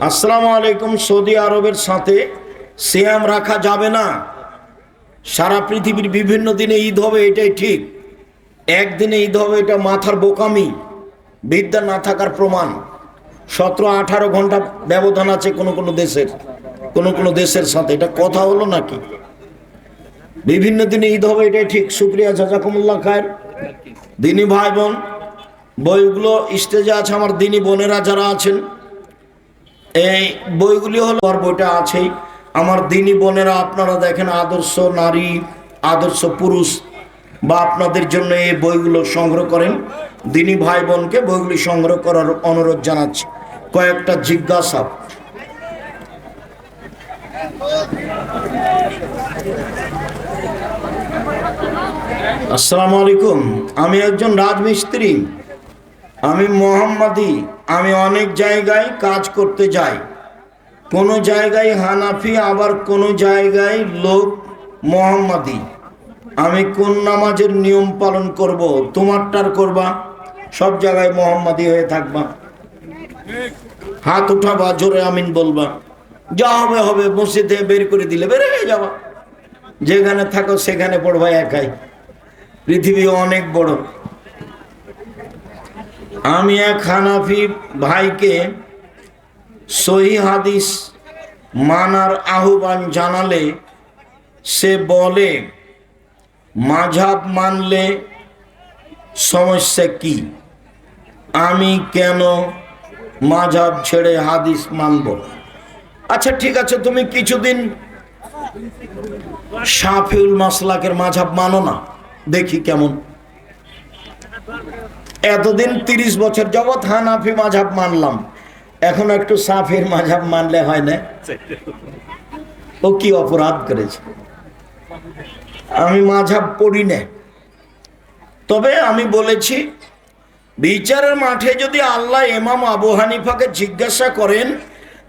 আসসালামু আলাইকুম সৌদি আরবের সাথে সিয়াম রাখা যাবে না। সারা পৃথিবীর বিভিন্ন দিনে ঈদ হবে, এটাই ঠিক। একদিনে ঈদ হবে, এটা মাথার বোকামি। বিদ্যা না থাকার প্রমাণ। সতেরো, আঠারো ঘণ্টা ব্যবধান আছে কোনো কোনো দেশের, কোনো কোনো দেশের সাথে। এটা কথা হলো নাকি? বিভিন্ন দিনে ঈদ হবে, এটাই ঠিক। শুক্রিয়া, জাজাকুমুল্লাহ খায়ের। দিনী ভাই বোন, বইগুলো স্টেজে আছে, আমার দিনী বোনেরা যারা আছেন এই বইগুলি হলো আর বইটা আছেই। আমার দিনী বোনেরা আপনারা দেখেন আদর্শ নারী, আদর্শ পুরুষ বা আপনাদের জন্য এই বইগুলো সংগ্রহ করেন। দিনী ভাই বোনকে বইগুলি সংগ্রহ করার অনুরোধ জানাচ্ছি। কয়েকটা জিজ্ঞাসা। আসসালামু আলাইকুম। আমি একজন রাজমিস্ত্রি। আমি মোহাম্মদী, আমি অনেক জায়গায় কাজ করতে যাই। কোনো জায়গায় হানাফি, আবার কোনো জায়গায় লোক মোহাম্মদী। আমি কোন নামাজের নিয়ম পালন করব, তোমারটার করবা? সব জায়গায় মোহাম্মদী হয়ে থাকবা। হাত উঠাবা, জোরে আমিন বলবা। যা হবে হবে, মসজিদে বের করে দিলে বের হয়ে যাবা। যেখানে থাকো, সেখানে পড়বা একাই। পৃথিবী অনেক বড়। আমি এক হানাফি ভাইকে সহি হাদিস মানার আহ্বান জানালে সে বলে মাঝাব মানলে সমস্যা কি? আমি কেন মাঝাব ছেড়ে হাদিস মানব আচ্ছা ঠিক আছে, তুমি কিছুদিন শাফিউল মাসলাকের মাঝাব মানো না, দেখি কেমন। এতদিন তিরিশ বছর যাবৎ হানাফি মাঝাব মানলাম। এখন একটু সাফির মাঝাব মানলে হয় না। ও কি অপরাধ করেছে? আমি মাঝাব পড়ি না। তবে আমি বলেছি, বিচারের মাঠে যদি আল্লাহ এমাম আবু হানিফাকে জিজ্ঞাসা করেন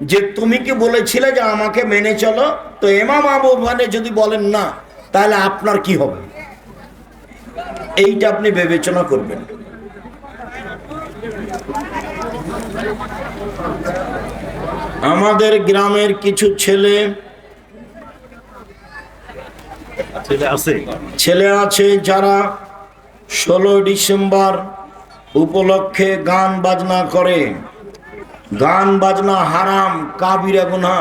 যে তুমি কি বলেছিলে যে আমাকে মেনে চলো, তো এমাম আবু হানি যদি বলেন না, তাহলে আপনার কি হবে? এইটা আপনি বিবেচনা করবেন। আমাদের গ্রামের কিছু ছেলে ছেলে আছে? ছেলে আছে যারা ষোলো ডিসেম্বর উপলক্ষে গান বাজনা করে। গান বাজনা হারাম কাবিরা গুনা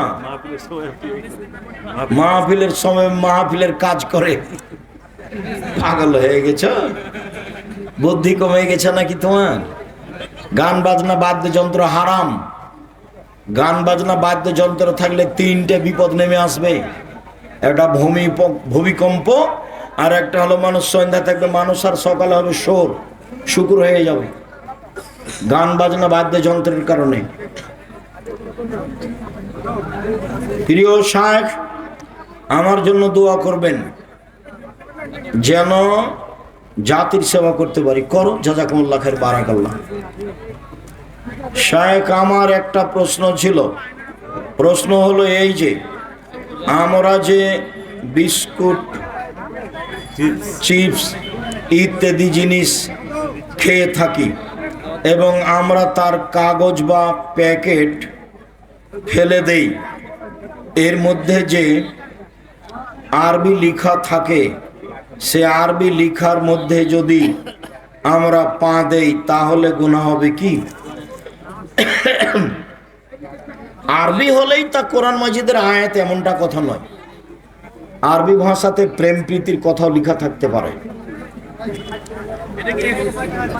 মাহফিলের সময় মাহফিলের কাজ করে। পাগল হয়ে গেছ? বুদ্ধি কমে গেছে নাকি তোমার? গান বাজনা বাদ্যযন্ত্র হারাম। গান বাজনা বাদ্যযন্ত্র থাকলে তিনটে বিপদ নেমে আসবে। একটা ভূমি ভূমিকম্প, আর একটা হলো মানুষ সন্ধ্যা থাকবে, মানুষ আর সকালে হবে সোর শুকুর হয়ে যাবে। গান বাজনা বাদ্যযন্ত্রের কারণে। প্রিয় শাহ আমার জন্য দোয়া করবেন, যেন জাতির সেবা করতে পারি। করো, জাজাকুমুল্লাহ খের বারাকাল্লাহ। শায়েক আমার একটা প্রশ্ন ছিল। প্রশ্ন হলো এই যে আমরা যে বিস্কুট চিপস ইত্যাদি জিনিস খেয়ে থাকি এবং আমরা তার কাগজ বা প্যাকেট ফেলে দেই এর মধ্যে যে আরবি লেখা থাকে সে আরবি লেখার মধ্যে যদি আমরা পা দেই তাহলে গুণা হবে কি? আরবি হলেই তা কোরআন মাজিদের আয়াত এমনটা কথা নয়। আরবি ভাষাতে প্রেম প্রীতির কথাও লেখা থাকতে পারে।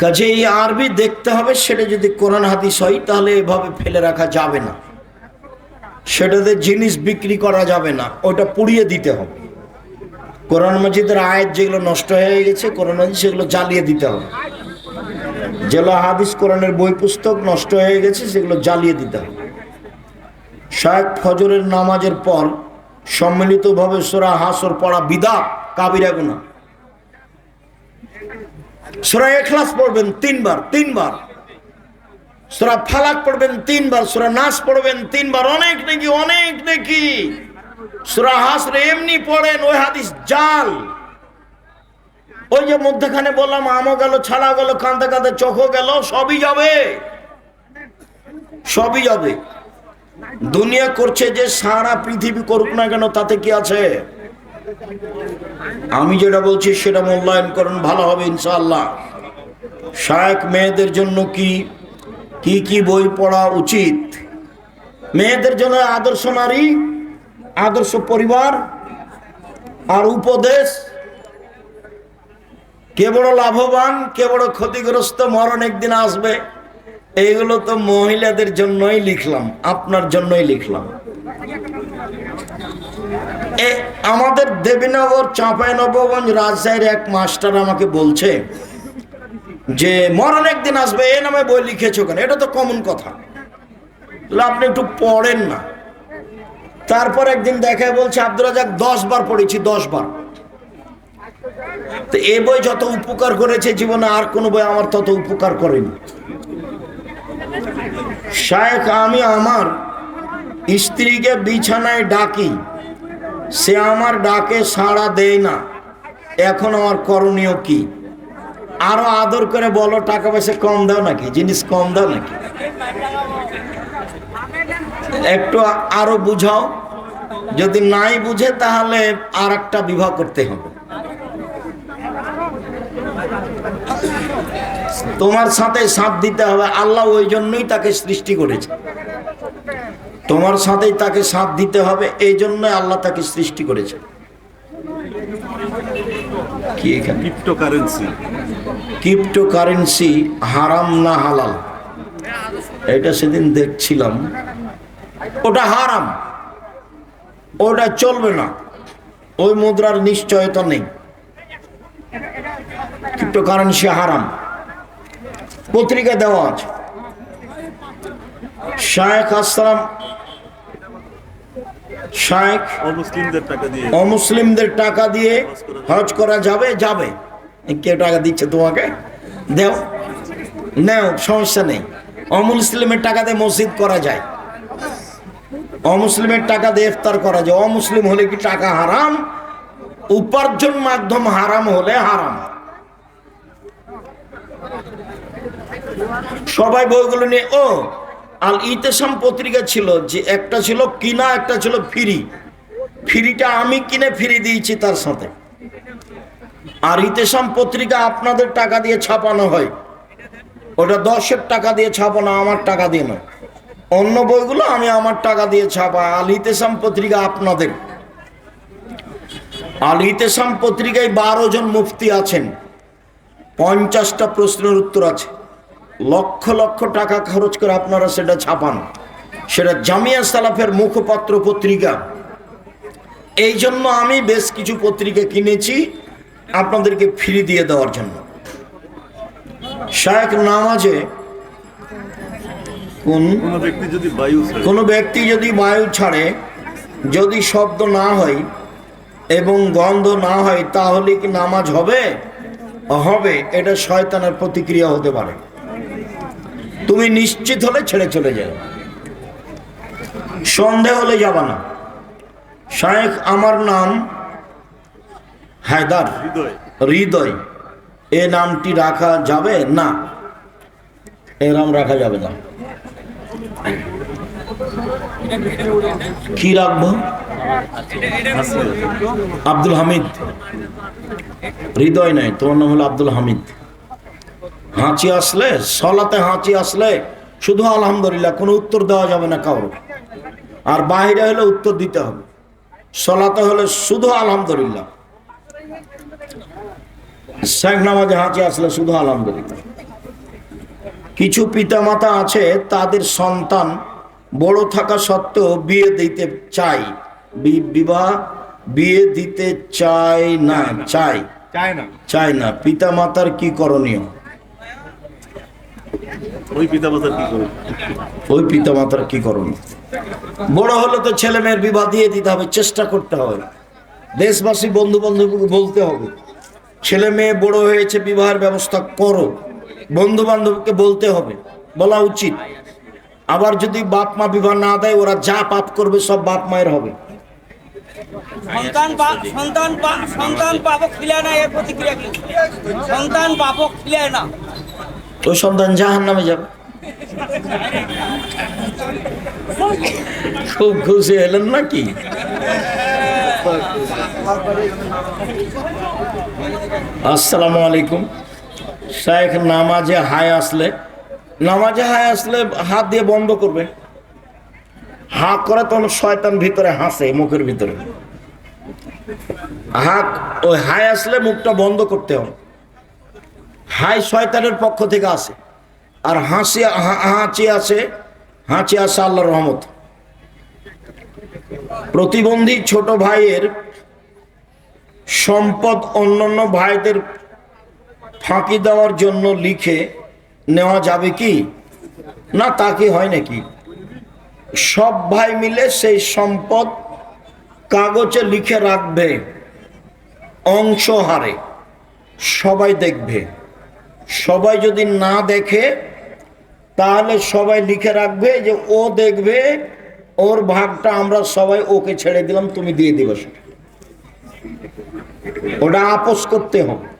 কাজে এই আরবি দেখতে হবে, সেটা যদি কোরআন হাদিস হয়, তাহলে এভাবে ফেলে রাখা যাবে না। সেটাতে জিনিস বিক্রি করা যাবে না, ওটা পুড়িয়ে দিতে হবে। কোরআন মজিদের আয়াত যেগুলো নষ্ট হয়ে গেছে, কোরআন সেগুলো জ্বালিয়ে দিতে হবে। যেগুলো হাদিস কোরআনের বই পুস্তক নষ্ট হয়ে গেছে, সেগুলো জ্বালিয়ে দিতে হবে। শায়েক ফজরের নামাজের পর সম্মিলিতভাবে সোরা হাসর পড়া বিদা, কাবিরা গুনা সোরা এখলাস পড়বেন তিনবার তিনবার। সোরা ফালাক পড়বেন তিনবার, সোরা নাচ পড়বেন তিনবার। অনেক নাকি অনেক নাকি। সোরা হাসরে এমনি পড়েন, ওই হাদিস জাল। ওই যে মধ্যখানে বললাম, আমও গেল ছাড়া গেল, কাঁদতে কাঁদতে চোখও গেল, সবই যাবে। সবই যাবে। দুনিয়া করছে যে সারা পৃথিবী করুক না কেন, তাতে কি আছে? আমি যেটা বলছি, সেটা মূল্যায়ন করুন, ভালো হবে ইনশাআল্লাহ। শায়ক মেয়েদের জন্য কি কি কি বই পড়া উচিত? মেয়েদের জন্য আদর্শ নারী, আদর্শ পরিবার আর উপদেশ কে বড় লাভবান, কে বড় ক্ষতিগ্রস্ত, মরণ একদিন আসবে। এইগুলো তো মহিলাদের জন্যই লিখলাম, আপনার জন্যই লিখলাম। আমাদের দেবীনগর চাঁপাইনবগঞ্জ রাজশাহীর এক মাস্টার আমাকে বলছে যে, মরণ একদিন আসবে, এ নামে বই লিখেছ কেন? এটা তো কমন কথা। আপনি একটু পড়েন না। তারপর একদিন দেখায় বলছে আব্দুল রাজাক দশ বার পড়েছি, দশ বার। তো এই বই যত উপকার করেছে জীবনে, আর কোনো বই আমার তত উপকার করেনি। শায়েখ আমি আমার স্ত্রীকে বিছানায় ডাকি, সে আমার ডাকে সাড়া দেয় না। এখন আমার করণীয় কি? আরও আদর করে বলো, টাকা পয়সা কম দাও নাকি? জিনিস কম দাও নাকি? একটু আরও বুঝাও। যদি নাই বুঝে, তাহলে আর একটা বিবাহ করতে হবে। তোমার সাথে সাথ দিতে হবে। আল্লাহ ওই জন্যই তাকে সৃষ্টি করেছে। তোমার সাথেই তাকে সাথ দিতে হবে এই জন্য আল্লাহ তাকে সৃষ্টি করেছে। কি এখানে? ক্রিপ্টোকারেন্সি ক্রিপ্টোকারেন্সি হারাম না হালাল। এটা সেদিন দেখছিলাম। ওটা হারাম। ওটা চলবে না। ওই মুদ্রার নিশ্চয়তা নেই। ক্রিপ্টোকারেন্সি হারাম। পত্রিকা দেওয়া আছে। শায়েখ আসলাম শায়েখ অমুসলিমদের টাকা দিয়ে। অমুসলিমদের টাকা দিয়ে হজ করা যাবে? যাবে। কে টাকা দিচ্ছে তোমাকে? দেও। নেও সমস্যা নেই। অমুসলিমের টাকা দিয়ে মসজিদ করা যায়। অমুসলিমের টাকা দিয়ে ইফতার করা যায়। অমুসলিম হলে কি টাকা হারাম? উপার্জন মাধ্যম হারাম হলে হারাম। সবাই বইগুলো নিয়ে, ও, আল ইতেসাম পত্রিকা ছিল যে একটা ছিল কিনা, একটা ছিল ফ্রি। ফ্রিটা আমি কিনে ফ্রি দিয়েছি তার সাথে। আর ইতেসাম পত্রিকা আপনাদের টাকা দিয়ে ছাপানো হয়। ওটা দশের টাকা দিয়ে ছাপানো, আমার টাকা দিয়ে নয়। অন্য বইগুলো আমি আমার টাকা দিয়ে ছাপা, আল ইতেসাম পত্রিকা আপনাদের। আল ইতেসাম পত্রিকায় বারো জন মুফতি আছেন। পঞ্চাশটা প্রশ্নের উত্তর আছে। লক্ষ লক্ষ টাকা খরচ করে আপনারা সেটা ছাপান। সেটা জামিয়া সালাফের মুখপাত্র পত্রিকা। এই জন্য আমি বেশ কিছু পত্রিকা কিনেছি আপনাদেরকে ফ্রি দিয়ে দেওয়ার জন্য। শায়েক নামাজে কোন কোনো ব্যক্তি যদি বায়ু ছাড়ে, কোনো ব্যক্তি যদি বায়ু ছাড়ে যদি শব্দ না হয় এবং গন্ধ না হয় তাহলে কি নামাজ হবে? হবে এটা শয়তানের প্রতিক্রিয়া হতে পারে। তুমি নিশ্চিত হলে ছেড়ে চলে যাও। সন্দেহ হলে যাবা না। শায়েখ, আমার নাম হায়দার। হৃদয়। হৃদয় এ নামটি রাখা যাবে? না। এ নাম রাখা যাবে না। কি রাখব? আব্দুল হামিদ। হৃদয় নাই, তোমার নাম হলো আব্দুল হামিদ। হাঁচি আসলে সলাতে হাঁচি আসলে শুধু আলহামদুলিল্লাহ কোনো উত্তর দেওয়া যাবে না কারও। আর বাইরে হলে উত্তর দিতে হবে। সলাতে হলে শুধু আলহামদুলিল্লাহ। শেখ নামাজে হাঁচি আসলে শুধু আলহামদুলিল্লাহ। কিছু পিতামাতা আছে তাদের সন্তান বড় থাকা সত্ত্বেও বিয়ে দিতে চাই বি- বিবাহ বিয়ে দিতে চায় না চাই চায় না। চায় না। পিতা মাতার কি করণীয়? ওই পিতা মাতার কি করে ওই পিতামাতার কি করণীয় বড় হলে তো ছেলে মেয়ের বিবাহ দিয়ে দিতে হবে চেষ্টা করতে হবে। দেশবাসী বন্ধু বান্ধবকে বলতে হবে ছেলে মেয়ে বড় হয়েছে বিবাহের ব্যবস্থা করো। বন্ধু বান্ধবকে বলতে হবে বলা উচিত। আবার যদি বাপ মা বিবাহ না দেয় ওরা যা পাপ করবে সব বাপ মায়ের হবে। সন্তান সন্তান সন্তান খিলায় না এর প্রতিক্রিয়া কি? সন্তান খিলায় না। ওই সন্তান জাহান নামে যাবে। খুব খুশি হলেন নাকি? আসসালামু আলাইকুম। শাহেখ নামাজে হায় আসলে, নামাজে হায় আসলে হাত দিয়ে বন্ধ করবে। হা করে তখন শয়তান ভিতরে হাসে, মুখের ভিতরে। হাত ওই হায় আসলে মুখটা বন্ধ করতে হবে। হাই শয়তানের পক্ষ থেকে আসে। আর হাসি হাঁচি আছে হাঁচি আছে আল্লাহ রহমত। প্রতিবন্ধী ছোট ভাইয়ের সম্পদ অন্যান্য ভাইদের ফাঁকি দেওয়ার জন্য লিখে নেওয়া যাবে কি? না, তা কি হয় নাকি? সব ভাই মিলে সেই সম্পদ কাগজে লিখে রাখবে, অংশ হারে। সবাই দেখবে। সবাই যদি না দেখে, তাহলে সবাই লিখে রাখবে যে ও দেখবে, ওর ভাগটা আমরা সবাই ওকে ছেড়ে দিলাম, তুমি দিয়ে দিবে সেটা। ওটা আপোষ করতে হবে